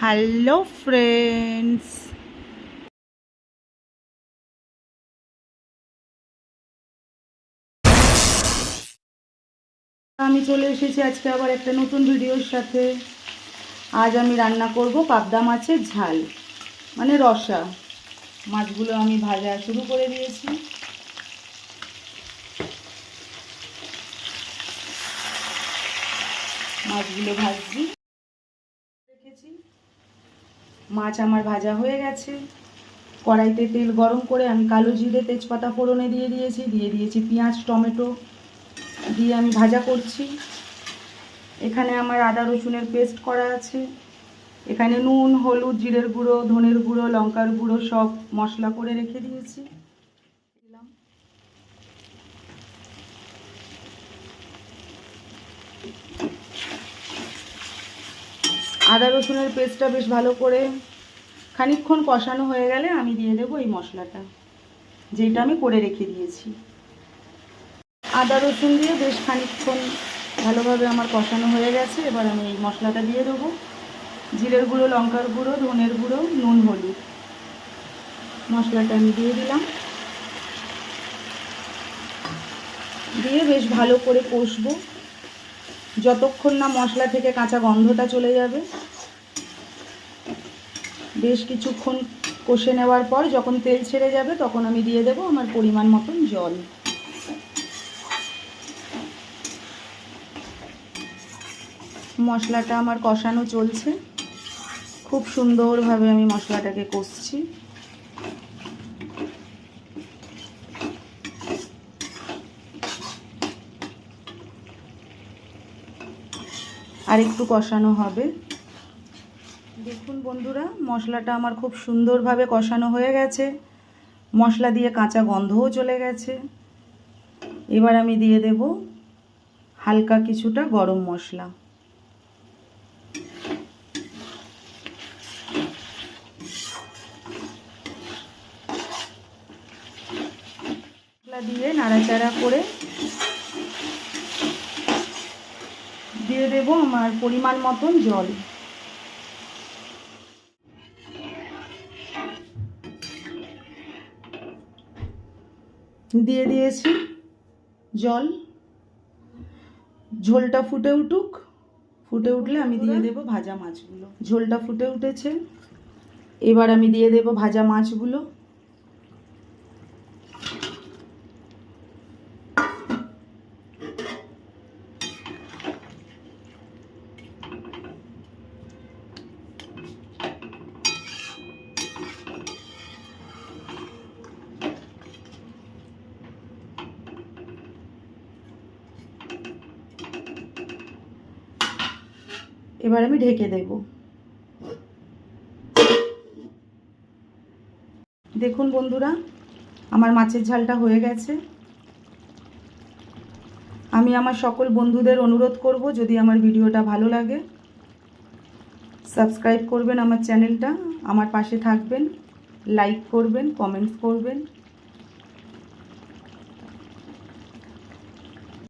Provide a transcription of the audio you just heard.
Hello friends আমি চলে এসেছি আজকে আবার একটা নতুন ভিডিওর সাথে। আজ আমি রান্না করব পাবদা মাছের ঝাল মানে রসা। মাছগুলো আমি ভাজা শুরু করে দিয়েছি। মাছগুলো ভাজছি। মাছ আমার ভাজা হয়ে গেছে। কড়াইতে তেল গরম করে আমি কালো জিরে তেজপাতা ফোড়নে দিয়ে দিয়েছি দিয়ে দিয়েছি পেঁয়াজ, টমেটো দিয়ে আমি ভাজা করছি। এখানে আমার আদা রসুনের পেস্ট করা আছে। এখানে নুন, হলুদ, জিরের গুঁড়ো, ধনের গুঁড়ো, লঙ্কার গুঁড়ো সব মশলা করে রেখে দিয়েছি। আদা রসুনের পেস্টটা বেশ ভালো করে খানিকক্ষণ কষানো হয়ে গেলে আমি দিয়ে দেবো এই মশলাটা, যেটা আমি করে রেখে দিয়েছি। আদা রসুন দিয়ে বেশ খানিকক্ষণ ভালোভাবে আমার কষানো হয়ে গেছে, এবার আমি এই মশলাটা দিয়ে দেবো। জিরের গুঁড়ো, লঙ্কার গুঁড়ো, ধনের গুঁড়ো, নুন, হলুদ, মশলাটা আমি দিয়ে দিলাম। দিয়ে বেশ ভালো করে কষবো। যতক্ষণ না মশলা থেকে কাঁচা গন্ধটা চলে যাবে, বেশ কিছুক্ষণ কষে নেওয়ার পর যখন তেল ছেড়ে যাবে তখন আমি দিয়ে দেবো আমার পরিমাণ মতন জল। মশলাটা আমার কষানো চলছে। খুব সুন্দরভাবে আমি মশলাটাকে কষছি। আর একটু কষানো হবে। দেখুন বন্ধুরা, মশলাটা আমার খুব সুন্দরভাবে কষানো হয়ে গেছে। মশলা দিয়ে কাঁচা গন্ধও চলে গেছে। এবার আমি দিয়ে দেব হালকা কিছুটা গরম মশলা। মশলা দিয়ে নাড়াচাড়া করে দিয়ে দেব আমার পরিমাণ মতন জল। দিয়ে দিয়েছি জল। ঝোলটা ফুটে উঠুক। ফুটে উঠলে আমি দিয়ে দেব ভাজা মাছগুলো। ঝোলটা ফুটে উঠেছে। এবার আমি দিয়ে দেব ভাজা মাছগুলো। এবার আমি ঢেকে দেব। দেখুন বন্ধুরা, আমার মাছের ঝালটা হয়ে গেছে। আমি আমার সকল বন্ধুদের অনুরোধ করব, যদি আমার ভিডিওটা ভালো লাগে, সাবস্ক্রাইব করবেন আমার চ্যানেলটা, আমার পাশে থাকবেন, লাইক করবেন, কমেন্টস করবেন।